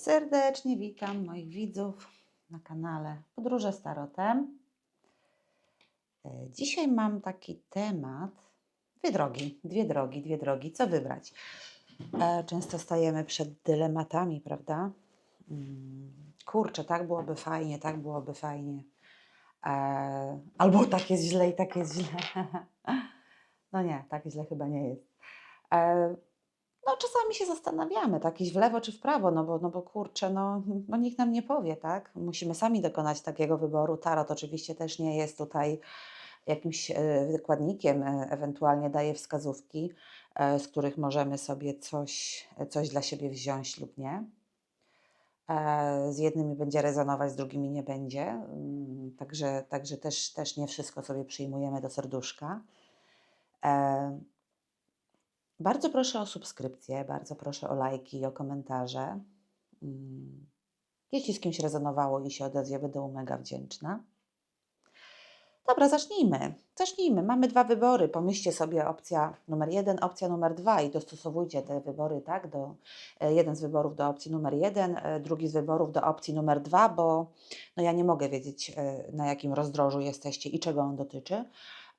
Serdecznie witam moich widzów na kanale Podróże z Tarotem. E, Dzisiaj mam taki temat. Dwie drogi, dwie drogi, dwie drogi. Co wybrać? E, Często stajemy przed dylematami, prawda? Mm, Kurczę, tak byłoby fajnie, tak byłoby fajnie. E, Albo tak jest źle i tak jest źle. No nie, tak źle chyba nie jest. No, czasami się zastanawiamy, tak, iść w lewo czy w prawo, no bo, no bo kurczę, no, no nikt nam nie powie, tak? Musimy sami dokonać takiego wyboru. Tarot oczywiście też nie jest tutaj jakimś e, wykładnikiem, e, ewentualnie daje wskazówki, e, z których możemy sobie coś, coś dla siebie wziąć lub nie. Z jednymi będzie rezonować, z drugimi nie będzie. Mm, Także, także też, też nie wszystko sobie przyjmujemy do serduszka. Bardzo proszę o subskrypcję, bardzo proszę o lajki i o komentarze. Mm, Jeśli z kimś rezonowało i się odezwie, będę mega wdzięczna. Dobra, zacznijmy. Zacznijmy. Mamy dwa wybory. Pomyślcie sobie opcja numer jeden, opcja numer dwa i dostosowujcie te wybory, tak? Do, e, jeden z wyborów do opcji numer jeden, e, drugi z wyborów do opcji numer dwa, bo no ja nie mogę wiedzieć, e, na jakim rozdrożu jesteście i czego on dotyczy.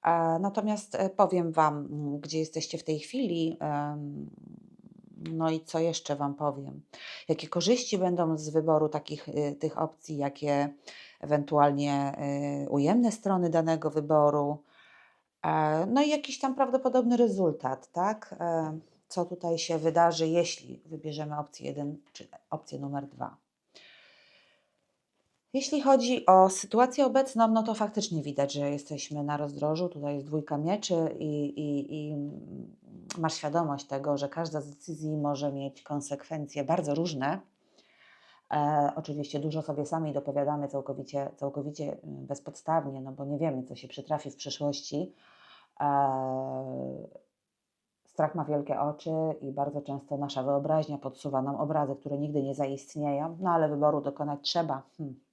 E, Natomiast e, powiem Wam, mm, gdzie jesteście w tej chwili. No i co jeszcze Wam powiem? Jakie korzyści będą z wyboru takich y, tych opcji, jakie ewentualnie y, ujemne strony danego wyboru, e, no i jakiś tam prawdopodobny rezultat, tak? Co tutaj się wydarzy, jeśli wybierzemy opcję 1 czy opcję numer 2. Jeśli chodzi o sytuację obecną, no to faktycznie widać, że jesteśmy na rozdrożu. Tutaj jest dwójka mieczy i, i, i masz świadomość tego, że każda z decyzji może mieć konsekwencje bardzo różne. E, oczywiście dużo sobie sami dopowiadamy całkowicie, całkowicie mm, bezpodstawnie, no bo nie wiemy, co się przytrafi w przyszłości. E, strach ma wielkie oczy i bardzo często nasza wyobraźnia podsuwa nam obrazy, które nigdy nie zaistnieją, no ale wyboru dokonać trzeba. Hmm.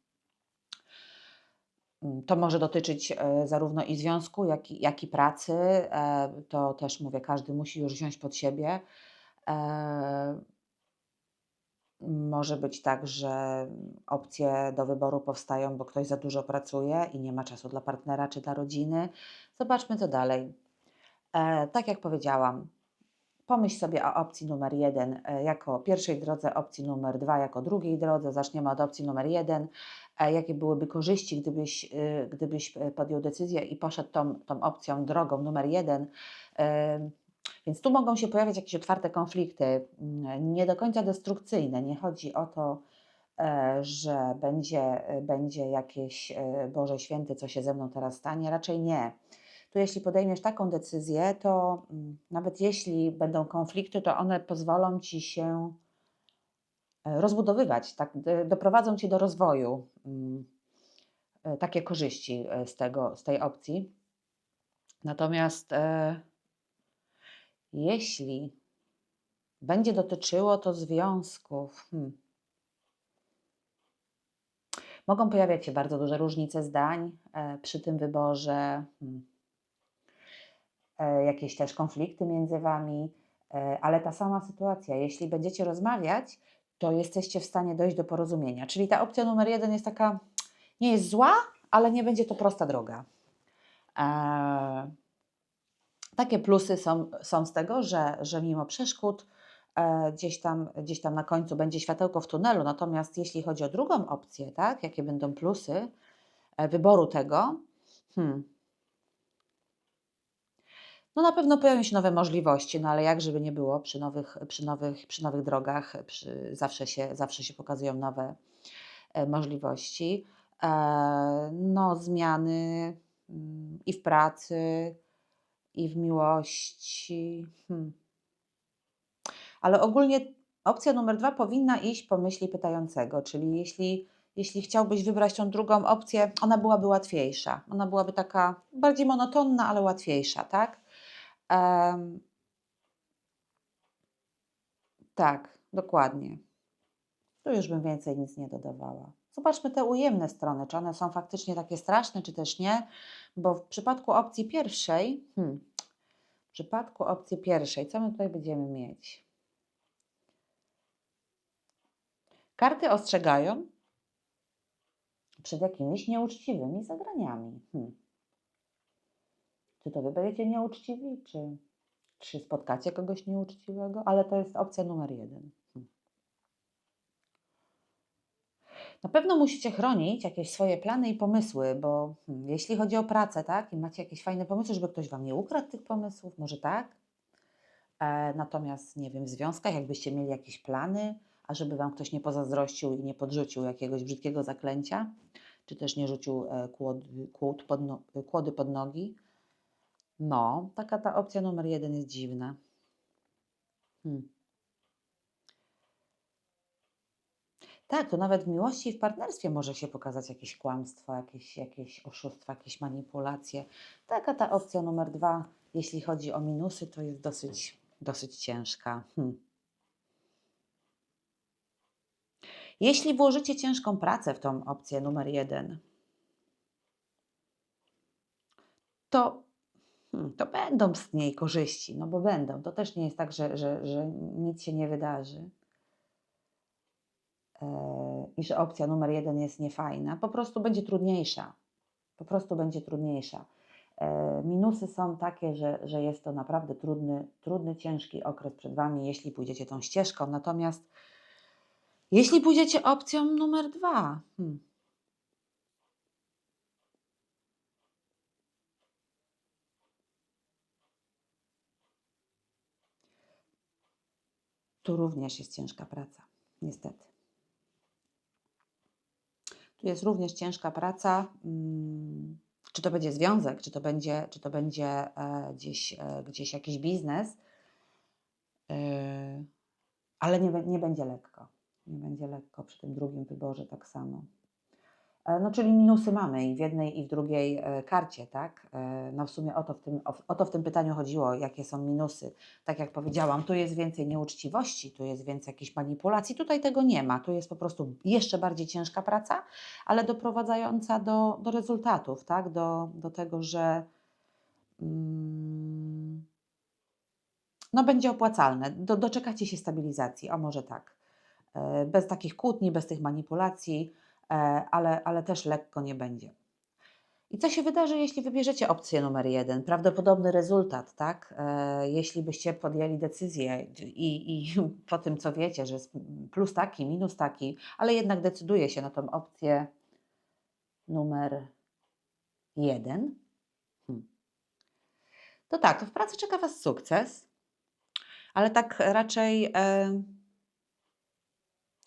To może dotyczyć e, zarówno i związku, jak i, jak i pracy. E, To też mówię, każdy musi już wziąć pod siebie. E, Może być tak, że opcje do wyboru powstają, bo ktoś za dużo pracuje i nie ma czasu dla partnera czy dla rodziny. Zobaczmy, co dalej. Tak jak powiedziałam, pomyśl sobie o opcji numer jeden e, jako pierwszej drodze, opcji numer dwa jako drugiej drodze. Zaczniemy od opcji numer jeden. E, Jakie byłyby korzyści, gdybyś, y, gdybyś e, podjął decyzję i poszedł tą, tą opcją, drogą numer jeden? E, Więc tu mogą się pojawiać jakieś otwarte konflikty, mm, nie do końca destrukcyjne. Nie chodzi o to, e, że będzie, e, będzie jakieś e, Boże Święty, co się ze mną teraz stanie. Raczej nie. Tu jeśli podejmiesz taką decyzję, to mm, nawet jeśli będą konflikty, to one pozwolą ci się e, rozbudowywać, tak, doprowadzą cię do rozwoju. mm, e, Takie korzyści e, z, tego, z tej opcji. Natomiast e, jeśli będzie dotyczyło to związków, hmm, mogą pojawiać się bardzo duże różnice zdań e, przy tym wyborze. Hmm. E, jakieś też konflikty między Wami, e, ale ta sama sytuacja, jeśli będziecie rozmawiać, to jesteście w stanie dojść do porozumienia. Czyli ta opcja numer jeden jest taka, nie jest zła, ale nie będzie to prosta droga. E, takie plusy są, są z tego, że, że mimo przeszkód e, gdzieś, tam, gdzieś tam na końcu będzie światełko w tunelu. Natomiast jeśli chodzi o drugą opcję, tak, jakie będą plusy e, wyboru tego, hmm, no na pewno pojawią się nowe możliwości, no ale jak żeby nie było, przy nowych, przy nowych, przy nowych drogach przy, zawsze, się, zawsze się pokazują nowe e, możliwości. E, no zmiany mm, i w pracy, i w miłości. Hmm. Ale ogólnie opcja numer dwa powinna iść po myśli pytającego, czyli jeśli, jeśli chciałbyś wybrać tą drugą opcję, ona byłaby łatwiejsza. Ona byłaby taka bardziej monotonna, ale łatwiejsza, tak? Tak, dokładnie. Tu już bym więcej nic nie dodawała. Zobaczmy te ujemne strony, czy one są faktycznie takie straszne, czy też nie, bo w przypadku opcji pierwszej, hmm, w przypadku opcji pierwszej, co my tutaj będziemy mieć? Karty ostrzegają przed jakimiś nieuczciwymi zagraniami. Hmm. Czy to wy będziecie nieuczciwi, czy, czy spotkacie kogoś nieuczciwego? Ale to jest opcja numer jeden. Hmm. Na pewno musicie chronić jakieś swoje plany i pomysły, bo hmm, jeśli chodzi o pracę, tak, i macie jakieś fajne pomysły, żeby ktoś wam nie ukradł tych pomysłów, może tak? E, natomiast, nie wiem, w związkach, jakbyście mieli jakieś plany, a żeby wam ktoś nie pozazdrościł i nie podrzucił jakiegoś brzydkiego zaklęcia, czy też nie rzucił e, kłody, kłód pod no, kłody pod nogi, no, taka ta opcja numer jeden jest dziwna. Hmm. Tak, to nawet w miłości i w partnerstwie może się pokazać jakieś kłamstwo, jakieś, jakieś oszustwa, jakieś manipulacje. Taka ta opcja numer dwa, jeśli chodzi o minusy, to jest dosyć, dosyć ciężka. Hmm. Jeśli włożycie ciężką pracę w tą opcję numer jeden, to, hmm, to będą z niej korzyści, no bo będą. To też nie jest tak, że, że, że nic się nie wydarzy e, i że opcja numer jeden jest niefajna. Po prostu będzie trudniejsza. Po prostu będzie trudniejsza. E, minusy są takie, że, że jest to naprawdę trudny, trudny, ciężki okres przed Wami, jeśli pójdziecie tą ścieżką. Natomiast jeśli pójdziecie opcją numer dwa, hmm, tu również jest ciężka praca, niestety. Tu jest również ciężka praca. mm, Czy to będzie związek, czy to będzie, czy to będzie e, gdzieś, e, gdzieś jakiś biznes, e, ale nie, nie będzie lekko. Nie będzie lekko przy tym drugim wyborze tak samo. E, No, czyli minusy mamy i w jednej, i w drugiej e, karcie, tak? E, No, w sumie o to w, tym, o, o to w tym pytaniu chodziło, jakie są minusy. Tak jak powiedziałam, tu jest więcej nieuczciwości, tu jest więcej jakichś manipulacji, tutaj tego nie ma. Tu jest po prostu jeszcze bardziej ciężka praca, ale doprowadzająca do, do rezultatów, tak? Do, do tego, że mm, no, będzie opłacalne. Do, doczekacie się stabilizacji, a może tak. Bez takich kłótni, bez tych manipulacji ale, ale też lekko nie będzie. I co się wydarzy, jeśli wybierzecie opcję numer jeden? Prawdopodobny rezultat, tak? E, jeśli byście podjęli decyzję i, i po tym, co wiecie, że jest plus taki, minus taki, ale jednak decyduje się na tą opcję numer jeden, hmm. to tak, to w pracy czeka Was sukces, ale tak raczej. E,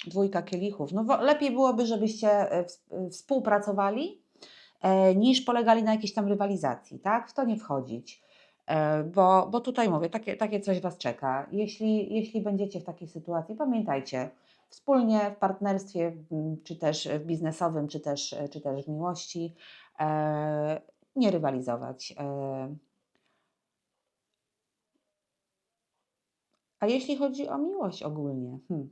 Dwójka kielichów. No lepiej byłoby, żebyście e, e, współpracowali, e, niż polegali na jakiejś tam rywalizacji, tak? W to nie wchodzić. Bo, bo tutaj mówię, takie, takie coś Was czeka. Jeśli, jeśli będziecie w takiej sytuacji, pamiętajcie, wspólnie w partnerstwie, czy też w biznesowym, czy też, czy też w miłości, nie rywalizować. A jeśli chodzi o miłość ogólnie, hmm.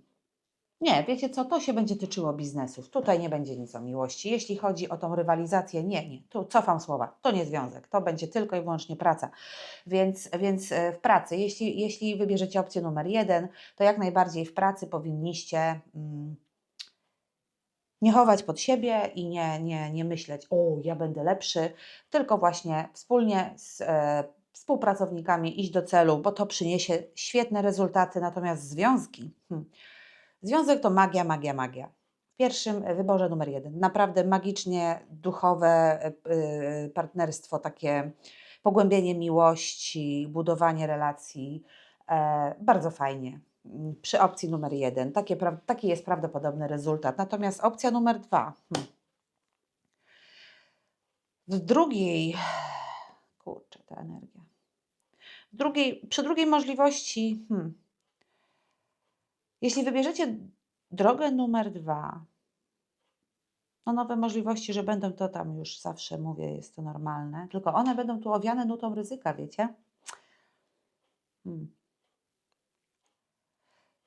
Nie, wiecie co, to się będzie tyczyło biznesów. Tutaj nie będzie nic o miłości. Jeśli chodzi o tą rywalizację, nie, nie, tu cofam słowa, to nie związek, to będzie tylko i wyłącznie praca. Więc, więc e, w pracy, jeśli, jeśli wybierzecie opcję numer jeden, to jak najbardziej w pracy powinniście mm, nie chować pod siebie i nie, nie, nie myśleć, o, ja będę lepszy, tylko właśnie wspólnie z e, współpracownikami iść do celu, bo to przyniesie świetne rezultaty, natomiast związki. Hmm, Związek to magia, magia, magia. W pierwszym e, wyborze numer jeden. Naprawdę magicznie duchowe e, e, partnerstwo, takie pogłębienie miłości, budowanie relacji. Bardzo fajnie. Mm, Przy opcji numer jeden. Takie, taki jest prawdopodobny rezultat. Natomiast opcja numer dwa. Hmm. W drugiej. Kurczę, ta energia. W drugiej, przy drugiej możliwości. Hmm, jeśli wybierzecie drogę numer dwa, no nowe możliwości, że będą to tam już zawsze mówię, jest to normalne, tylko one będą tu owiane nutą ryzyka, wiecie? Hmm.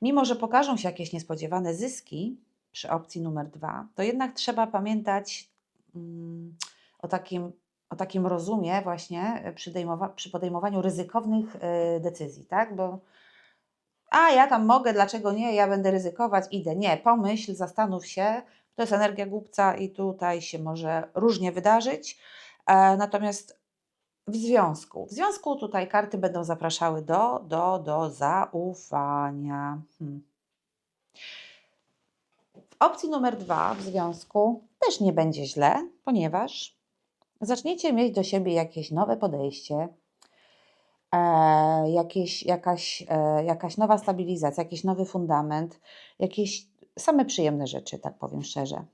Mimo, że pokażą się jakieś niespodziewane zyski przy opcji numer dwa, to jednak trzeba pamiętać mm, o takim, o takim rozumie właśnie e, przy, przy podejmowaniu ryzykownych e, decyzji, tak? Bo a ja tam mogę, dlaczego nie, ja będę ryzykować, idę. Nie, pomyśl, zastanów się. To jest energia głupca i tutaj się może różnie wydarzyć. E, natomiast w związku, w związku tutaj karty będą zapraszały do, do, do zaufania. Hmm. W opcji numer dwa w związku też nie będzie źle, ponieważ zaczniecie mieć do siebie jakieś nowe podejście, e, jakieś, jakaś, e, jakaś nowa stabilizacja, jakiś nowy fundament, jakieś same przyjemne rzeczy, tak powiem szczerze.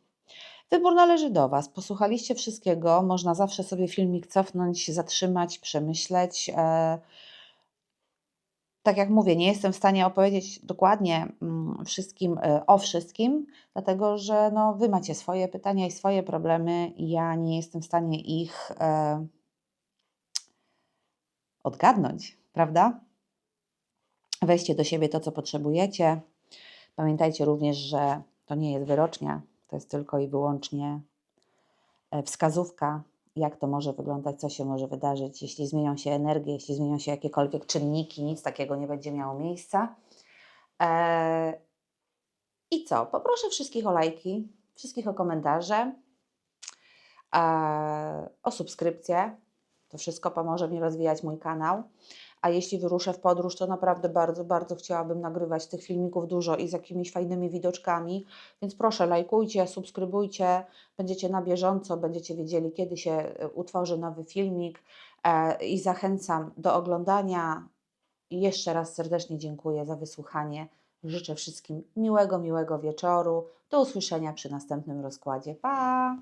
Wybór należy do Was. Posłuchaliście wszystkiego, można zawsze sobie filmik cofnąć, zatrzymać, przemyśleć. E, tak jak mówię, nie jestem w stanie opowiedzieć dokładnie mm, wszystkim o wszystkim, dlatego że no, Wy macie swoje pytania i swoje problemy, i ja nie jestem w stanie ich odgadnąć, prawda? Weźcie do siebie to, co potrzebujecie. Pamiętajcie również, że to nie jest wyrocznia, to jest tylko i wyłącznie e, wskazówka, jak to może wyglądać, co się może wydarzyć, jeśli zmienią się energie, jeśli zmienią się jakiekolwiek czynniki, nic takiego nie będzie miało miejsca. Eee, I co? Poproszę wszystkich o lajki, wszystkich o komentarze, o subskrypcję. To wszystko pomoże mi rozwijać mój kanał. A jeśli wyruszę w podróż, to naprawdę bardzo, bardzo chciałabym nagrywać tych filmików dużo i z jakimiś fajnymi widoczkami. Więc proszę, lajkujcie, subskrybujcie, będziecie na bieżąco, będziecie wiedzieli, kiedy się e, utworzy nowy filmik. E, I zachęcam do oglądania. I jeszcze raz serdecznie dziękuję za wysłuchanie. Życzę wszystkim miłego, miłego wieczoru. Do usłyszenia przy następnym rozkładzie. Pa!